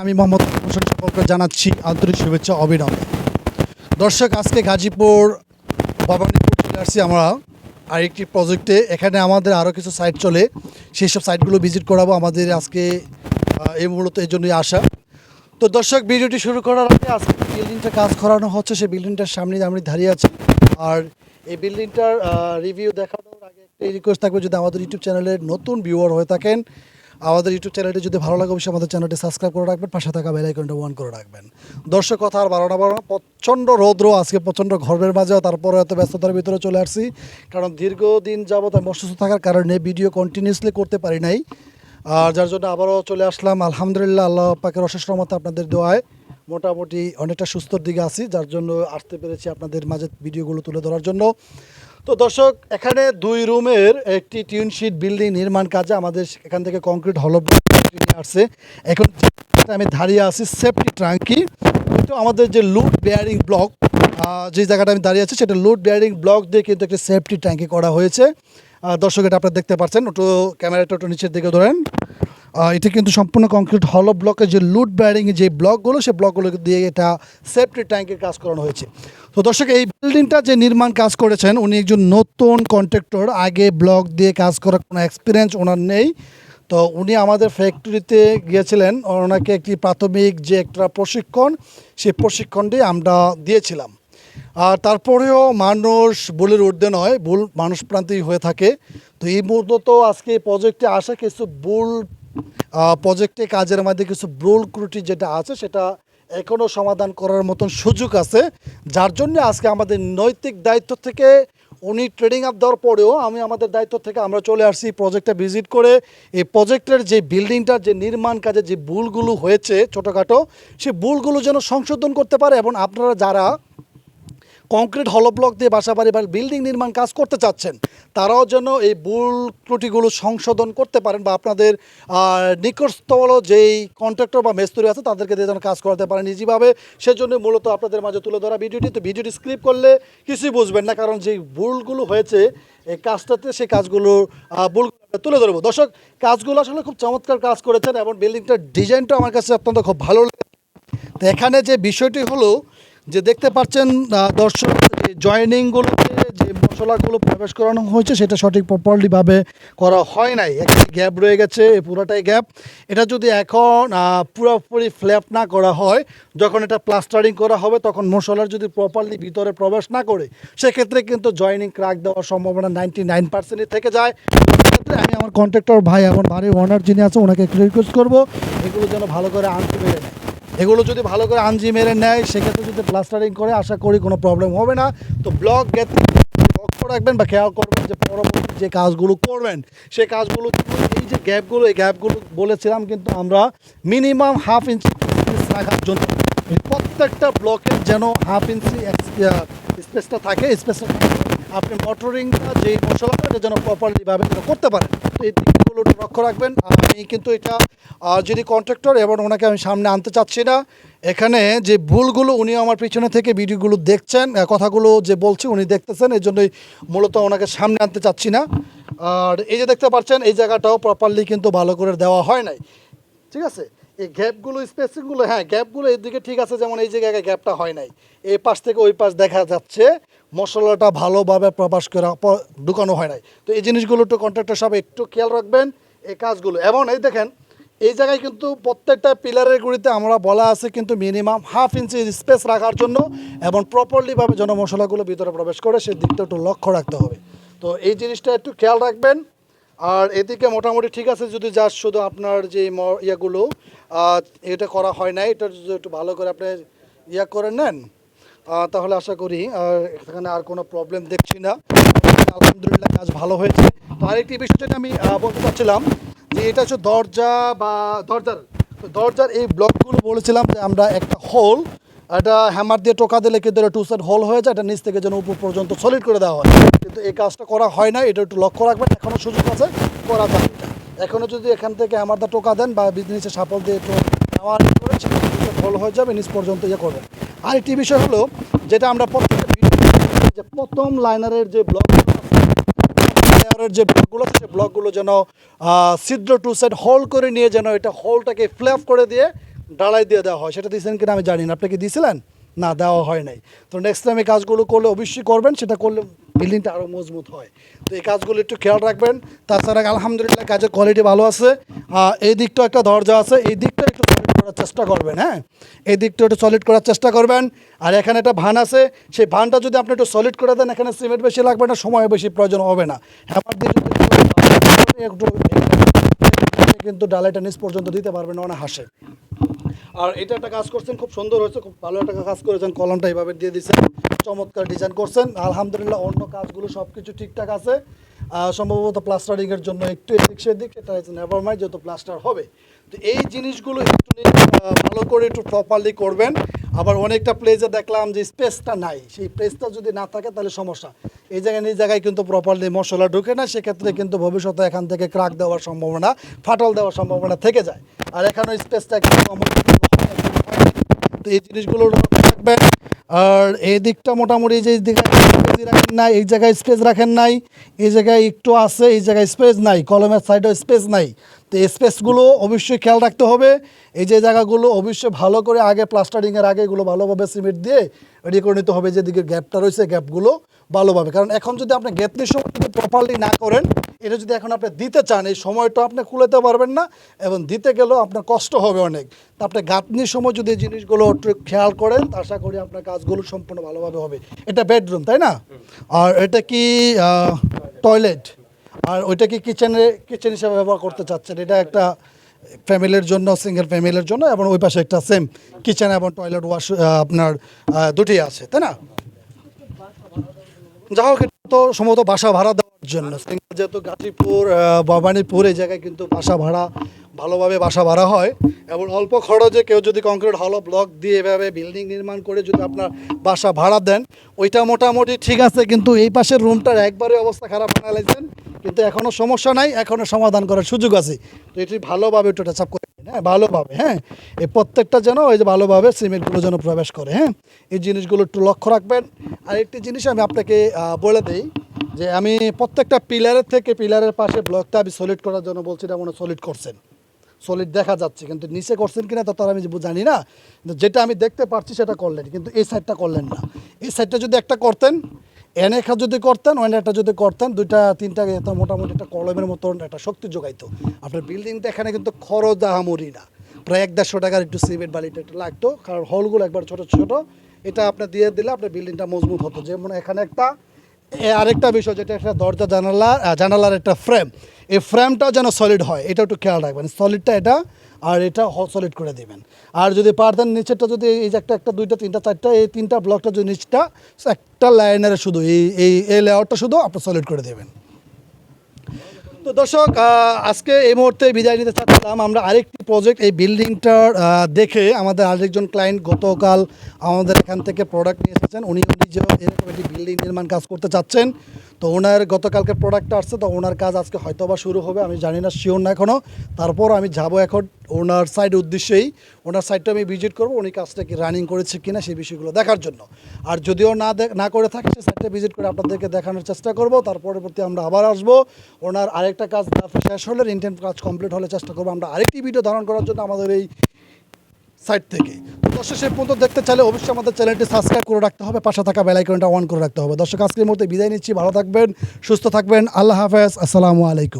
আমি মোহাম্মদ হোসেন সকলকে জানাচ্ছি আন্তরিক শুভেচ্ছা অভিনন্দন। দর্শক, আজকে গাজীপুর, ভবানীপুর চলে আসছি আমরা আরেকটি প্রজেক্টে। এখানে আমাদের আরও কিছু সাইট চলে। সেই সব সাইটগুলো ভিজিট করাবো আমাদের আজকে এই মূলত এই জন্যই আসা। তো দর্শক, ভিডিওটি শুরু করার আগে আজকে বিল্ডিংটা কাজ করানো হচ্ছে, সেই বিল্ডিংটার সামনে আমি দাঁড়িয়ে আছি। আর এই বিল্ডিংটার রিভিউ দেখানোর একটাই রিকোয়েস্ট থাকবে যদি আমাদের ইউটিউব চ্যানেলের নতুন ভিউয়ার হয়ে থাকেন, আমাদের ইউটিউব চ্যানেলটি যদি ভালো লাগে, অবশ্যই আমাদের চ্যানেলটি সাবস্ক্রাইব করে রাখবেন, পাশে থাকা বেল আইকনটা অন করে রাখবেন। দর্শক, কথা আর বারোটা বারো প্রচণ্ড রৌদ্র, আজকে প্রচণ্ড ঘরের মাঝেও, তারপরে এত ব্যস্ততার ভিতরে চলে আসছি। কারণ দীর্ঘদিন যাবত আমি অসুস্থ থাকার কারণে ভিডিও কন্টিনিউসলি করতে পারি নাই। আর যার জন্য আবারও চলে আসলাম। আলহামদুলিল্লাহ, আল্লাহ পাকের অশেষ রহমতে আপনাদের দোয়ায় মোটামুটি অনেকটা সুস্থর দিকে আছি, যার জন্য আসতে পেরেছি আপনাদের মাঝে ভিডিওগুলো তুলে ধরার জন্য। তো দর্শক, এখানে দুই রুমের একটি টিউনশিট বিল্ডিং নির্মাণ কাজে আমাদের এখান থেকে কংক্রিট হল নিয়ে আসছে। এখন আমি দাঁড়িয়ে আছি সেফটি ট্রাঙ্কি কিন্তু আমাদের যে লুট বেয়ারিং ব্লক যে জায়গাটা আমি দাঁড়িয়ে আছি, সেটা লুট বেয়ারিং ব্লক দিয়ে কিন্তু একটি সেফটি ট্যাঙ্কি করা হয়েছে। দর্শক, এটা আপনারা দেখতে পাচ্ছেন। একটু ক্যামেরাটা একটু নিচের দিকে ধরেন। এটা কিন্তু সম্পূর্ণ কংক্রিট হলো ব্লকের যে লুট ব্যারিং যে ব্লকগুলো সে ব্লকগুলো দিয়ে এটা সেফটি ট্যাঙ্কের কাজ করানো হয়েছে। তো দর্শক, এই বিল্ডিংটা যে নির্মাণ কাজ করেছেন, উনি একজন নতুন কন্ট্রাক্টর আগে ব্লক দিয়ে কাজ করার কোনো এক্সপিরিয়েন্স ওনার নেই। তো উনি আমাদের ফ্যাক্টরিতে গিয়েছিলেন, ওনাকে একটি প্রাথমিক যে একটা প্রশিক্ষণ, সেই প্রশিক্ষণটি আমরা দিয়েছিলাম। আর তারপরেও মানুষ ভুলের ঊর্ধ্বে নয়, ভুল মানুষ প্রান্তেই হয়ে থাকে। তো এই মুহূর্তে তো আজকে এই প্রজেক্টে আসা কিছু ভুল প্রজেক্টে কাজের মধ্যে কিছু ভুল ক্রুটি যেটা আছে, সেটা এখনও সমাধান করার মতন সুযোগ আছে। যার জন্য আজকে আমাদের নৈতিক দায়িত্ব থেকে উনি ট্রেডিং আপ দেওয়ার পরেও আমি আমাদের দায়িত্ব থেকে আমরা চলে আসছি প্রজেক্টটা ভিজিট করে। এই প্রজেক্টের যে বিল্ডিংটার যে নির্মাণ কাজে যে ভুলগুলো হয়েছে ছোটোখাটো সেই ভুলগুলো যেন সংশোধন করতে পারে। এবং আপনারা যারা কংক্রিট হলো ব্লক দিয়ে বাসা বাড়ি বা বিল্ডিং নির্মাণ কাজ করতে চাচ্ছেন, তারাও যেন এই ভুল ত্রুটিগুলো সংশোধন করতে পারেন বা আপনাদের নিকটস্থল যেই কন্ট্রাক্টর বা মেস্তুরি আছে তাদেরকে দিয়ে যেন কাজ করাতে পারেন ইজিভাবে সেজন্য মূলত আপনাদের মাঝে তুলে ধরা ভিডিওটি। তো ভিডিওটি স্ক্রিপ করলে কিছুই বুঝবেন না, কারণ যেই ভুলগুলো হয়েছে, এই কাজটাতে সেই কাজগুলো ভুল তুলে ধরবো। দর্শক, কাজগুলো আসলে খুব চমৎকার কাজ করেছেন এবং বিল্ডিংটার ডিজাইনটা আমার কাছে অত্যন্ত খুব ভালো লেগেছে। তো এখানে যে বিষয়টি হলো যে দেখতে পাচ্ছেন দর্শক জয়েনিংগুলোতে যে মশলাগুলো প্রবেশ করানো হয়েছে, সেটা সঠিক প্রপারলিভাবে করা হয় নাই। একটা গ্যাপ রয়ে গেছে পুরোটাই গ্যাপ এটা যদি এখন পুরোপুরি ফ্ল্যাপ না করা হয়, যখন এটা প্লাস্টারিং করা হবে, তখন মশলার যদি প্রপারলি ভিতরে প্রবেশ না করে, সেক্ষেত্রে কিন্তু জয়েনিং ক্রাক দেওয়ার সম্ভাবনা নাইনটি নাইন পার্সেন্টই থেকে যায়। সেক্ষেত্রে আমি আমার কন্ট্রাক্টর ভাই, আমার বাড়ির ওনার যিনি আছে, ওনাকে একটু রিকোয়েস্ট করব, এগুলো যেন ভালো করে আনতে নেয় এগুলো যদি ভালো করে আঞ্জি মেরে নেয়, সেক্ষেত্রে যদি প্লাস্টারিং করে, আশা করি কোনো প্রবলেম হবে না। তো ব্লক লক্ষ্য রাখবেন বা খেয়াল করবেন যে পরবর্তী যে কাজগুলো করবেন সেই কাজগুলো এই যে গ্যাপগুলো এই গ্যাপগুলো বলেছিলাম কিন্তু আমরা মিনিমাম হাফ ইঞ্চি রাখার জন্য। প্রত্যেকটা ব্লকের যেন হাফ ইঞ্চি স্পেসটা থাকে স্পেসটা আপনি মোটরিংটা, যেই মশলাটা, এটা যেন প্রপারলিভাবে যেন করতে পারেন। তো এই দিকগুলো লক্ষ্য রাখবেন। আমি কিন্তু এটা যিনি কন্ট্রাক্টর এবং ওনাকে আমি সামনে আনতে চাচ্ছি না, এখানে যে ভুলগুলো উনি আমার পিছনে থেকে ভিডিওগুলো দেখছেন কথাগুলো যে বলছি, উনি দেখতেছেন, এই জন্যই মূলত ওনাকে সামনে আনতে চাচ্ছি না। আর এই যে দেখতে পাচ্ছেন, এই জায়গাটাও প্রপারলি কিন্তু ভালো করে দেওয়া হয় নাই। ঠিক আছে? এই গ্যাপগুলো স্পেসিংগুলো হ্যাঁ গ্যাপগুলো এদিকে ঠিক আছে, যেমন এই জায়গায় গ্যাপটা হয় নাই। এই পাশ থেকে ওই পাশ দেখা যাচ্ছে। মশলাটা ভালোভাবে প্রকাশ করা ঢুকানো হয় নাই। তো এই জিনিসগুলো একটু কন্ট্রাক্টর সব একটু খেয়াল রাখবেন এই কাজগুলো। এবং এই দেখেন, এই জায়গায় কিন্তু প্রত্যেকটা পিলারের গুড়িতে আমরা বলা আছে কিন্তু মিনিমাম হাফ ইঞ্চি স্পেস রাখার জন্য এবং প্রপারলিভাবে যেন মশলাগুলো ভিতরে প্রবেশ করে সেই দিকটা একটু লক্ষ্য রাখতে হবে। তো এই জিনিসটা একটু খেয়াল রাখবেন। আর এদিকে মোটামুটি ঠিক আছে, যদি যা শুধু আপনার যে ইয়েগুলো এটা করা হয় নাই, এটা একটু ভালো করে আপনি ইয়া করে নেন তাহলে আশা করি এখানে আর কোনো প্রবলেম দেখছি না। আলহামদুলিল্লাহ কাজ ভালো হয়েছে। তো আরেকটি বিষয় যেটা আমি বলতে চাচ্ছিলাম যে এটা হচ্ছে দরজা বা দরজার দরজার এই ব্লকগুলো বলেছিলাম যে আমরা একটা হোল এটা হ্যামার দিয়ে টোকা দিলে কিন্তু এটা টু সাইড হোল হয়ে যায়, এটা নিচ থেকে যেন উপর পর্যন্ত সলিড করে দেওয়া হয়। কিন্তু এই কাজটা করা হয় না, এটা একটু লক্ষ্য রাখবেন এখনও সুযোগ আছে, করা যায় এখনও যদি এখান থেকে আমার দা টোকা দেন বা নিচে সাপল দিয়ে একটু হোল হয়ে যাবে, নিচ পর্যন্ত ইয়ে করবেন। আর একটি বিষয় হলো, যেটা আমরা যে প্রথম লাইনারের যে ব্লক যে ব্লকগুলো সেই ব্লকগুলো যেন ছিদ্র টু সাইড হোল করে নিয়ে যেন এটা হোলটাকে ফ্ল্যাপ করে দিয়ে ডালাই দিয়ে দেওয়া হয়। সেটা দিয়েছেন কিনা আমি জানি না। আপনি কি দিয়েছিলেন? না দেওয়া হয় নাই তো নেক্সট টাইম এই কাজগুলো করলে অবশ্যই করবেন সেটা করলে বিল্ডিংটা আরও মজবুত হয় তো এই কাজগুলো একটু খেয়াল রাখবেন তাছাড়া আলহামদুলিল্লাহ কাজের কোয়ালিটি ভালো আছে এই দিকটা একটা দরজা আছে এই দিকটা একটু সলিড করার চেষ্টা করবেন হ্যাঁ এই দিকটা একটু সলিড করার চেষ্টা করবেন আর এখানে একটা ভান আছে সেই ভানটা যদি আপনি একটু সলিড করে দেন এখানে সিমেন্ট বেশি লাগবে না সময় বেশি প্রয়োজন হবে না হ্যামার দিয়ে একটু কিন্তু ডালাইটা নিচ পর্যন্ত দিতে পারবেন না হাসে আর এটা একটা কাজ করছেন, খুব সুন্দর হয়েছে, খুব ভালো একটা কাজ করেছেন, কলমটা এইভাবে দিয়ে দিয়েছেন, চমৎকার ডিজাইন করছেন। আলহামদুলিল্লাহ অন্য কাজগুলো সব কিছু ঠিকঠাক আছে। সম্ভবত প্লাস্টারিংয়ের জন্য একটু এদিক সেদিক, সেটা হচ্ছে নেভার মাই যেহেতু প্লাস্টার হবে। তো এই জিনিসগুলো একটু ভালো করে একটু প্রপারলি করবেন। আবার অনেকটা প্লেসে দেখলাম যে স্পেসটা নাই। সেই প্লেসটা যদি না থাকে, তাহলে সমস্যা। এই জায়গায় এই জায়গায় কিন্তু প্রপারলি মশলা ঢুকে না, সেক্ষেত্রে কিন্তু ভবিষ্যতে এখান থেকে ক্রাক দেওয়ার সম্ভাবনা, ফাটল দেওয়ার সম্ভাবনা থেকে যায়। আর এখানে স্পেসটা একটু তো এই জিনিসগুলো থাকবে আর এই দিকটা মোটামুটি যে দিকে রাখেন নাই, এই জায়গায় স্পেস রাখেন নাই, এই জায়গায় একটু আছে, এই জায়গায় স্পেস নাই, কলমের সাইডেও স্পেস নাই। তো স্পেসগুলো অবশ্যই খেয়াল রাখতে হবে। এই যে জায়গাগুলো অবশ্যই ভালো করে আগে প্লাস্টারিংয়ের আগে এগুলো ভালোভাবে সিমেন্ট দিয়ে রেডি করে নিতে হবে যেদিকে গ্যাপটা রয়েছে গ্যাপগুলো ভালোভাবে। কারণ এখন যদি আপনি গ্যাপনির সময় যদি প্রপারলি না করেন এটা যদি এখন আপনি দিতে চান এই সময়টা আপনি খুলেতে পারবেন না এবং দিতে গেলেও আপনার কষ্ট হবে অনেক। তা আপনি গাঁথনির সময় যদি এই জিনিসগুলো একটু খেয়াল করেন আশা করি আপনার কাজগুলো সম্পূর্ণ ভালোভাবে হবে। এটা বেডরুম তাই না? আর এটা কি টয়লেট আর ওইটা কি কিচেনে, কিচেন হিসাবে ব্যবহার করতে চাচ্ছেন। এটা একটা ফ্যামিলির জন্য, সিঙ্গেল ফ্যামিলির জন্য এবং ওই পাশে একটা সেম কিচেন এবং টয়লেট ওয়াশ আপনার দুটি আছে, তাই না? যা হোক তো সম্ভবত বাসা ভাড়া দেওয়ার জন্য। সিঙ্গেল যেহেতু গাজীপুর ভবানীপুর, এই জায়গায় কিন্তু বাসা ভাড়া, ভালোভাবে বাসা ভাড়া হয় এবং অল্প খরচে কেউ যদি কংক্রিট হলো ব্লক দিয়ে এভাবে বিল্ডিং নির্মাণ করে যদি আপনার বাসা ভাড়া দেন, ওইটা মোটামুটি ঠিক আছে, কিন্তু এই পাশের রুমটার একবারে অবস্থা খারাপ বানালাইছেন কিন্তু এখনও সমস্যা নাই এখনও সমাধান করার সুযোগ আছে। তো এটি ভালোভাবে একটু টাচ করে হ্যাঁ ভালোভাবে হ্যাঁ। এই প্রত্যেকটা যেন ওই যে ভালোভাবে সিমেন্টগুলো যেন প্রবেশ করে হ্যাঁ। এই জিনিসগুলো একটু লক্ষ্য রাখবেন। আর একটি জিনিস আমি আপনাকে বলে দিই যে আমি প্রত্যেকটা পিলারের থেকে পিলারের পাশে ব্লকটা আমি সলিড করার জন্য বলছি এটা মনে সলিড করছেন। সলিড দেখা যাচ্ছে, কিন্তু নিচে করছেন কিনা তা আমি জানি না। যেটা আমি দেখতে পারছি সেটা করলেন, কিন্তু এই সাইডটা করলেন না। এই সাইডটা যদি একটা করতেন এন একটা যদি করতেন ওয়ান একটা যদি করতেন, দুইটা, তিনটা এটা মোটামুটি একটা কলমের মতন একটা শক্তি যোগাইতো। আপনার বিল্ডিংটা এখানে কিন্তু খরচ দাহামরি না। প্রায় এক দেড়শো টাকার একটু সিমেন্ট বালিটা একটু লাগতো, কারণ হলগুলো একবার ছোট ছোট, এটা আপনি দিয়ে দিলে আপনার বিল্ডিংটা মজবুত হতো। যেমন এখানে একটা আরেকটা বিষয় যেটা একটা দরজা জানালা জানালার একটা ফ্রেম এই ফ্রেমটাও যেন সলিড হয় এটা একটু খেয়াল রাখবেন। সলিডটা এটা, আর এটা সলিড করে দেবেন। আর যদি পারতেন নিচেরটা যদি এই যে একটা একটা, দুইটা, তিনটা, চারটা, এই তিনটা ব্লকটা যদি নিচটা, একটা লাইনের শুধু, এই এই লেয়ারটা শুধু আপনি সলিড করে দেবেন। তো দর্শক আজকে এই মুহূর্তে বিদায় নিতে চাচ্ছিলাম। আমরা আরেকটি প্রজেক্ট এই বিল্ডিংটার দেখে আমাদের আরেকজন ক্লায়েন্ট গতকাল আমাদের এখান থেকে প্রোডাক্ট নিয়ে এসেছেন। উনি নিজেও এরকম একটি বিল্ডিং নির্মাণ কাজ করতে চাচ্ছেন, তো ওনার গতকালকে প্রোডাক্টটা আসছে, তো ওনার কাজ আজকে হয়তো বা শুরু হবে, আমি জানি না শিওর না এখনও তারপর আমি যাব এখন ওনার সাইড উদ্দেশ্যেই। ওনার সাইডটা আমি ভিজিট করব, উনি কাজটা কি রানিং করেছে কি না সেই বিষয়গুলো দেখার জন্য। আর যদিও না না করে থাকে সেই সাইডটা ভিজিট করে আপনাদেরকে দেখানোর চেষ্টা করব। তার পরবর্তী আমরা আবার আসব। ওনার আরেকটা কাজ শেষ হলে ইন্টেন্ট কাজ কমপ্লিট হলে চেষ্টা করব। আমরা আরেকটি ভিডিও ধারণ করার জন্য আমাদের এই সাইট থেকে। দর্শক সে পর্যন্ত দেখতে চাইলে অবশ্যই আমাদের চ্যানেলটি সাবস্ক্রাইব করে রাখতে হবে, পাশে থাকা বেলাইকনটা অন করে রাখতে হবে। দর্শক, আজকের মধ্যে বিদায় নিচ্ছি, ভালো থাকবেন, সুস্থ থাকবেন, আল্লাহ হাফেজ, আসসালামু আলাইকুম।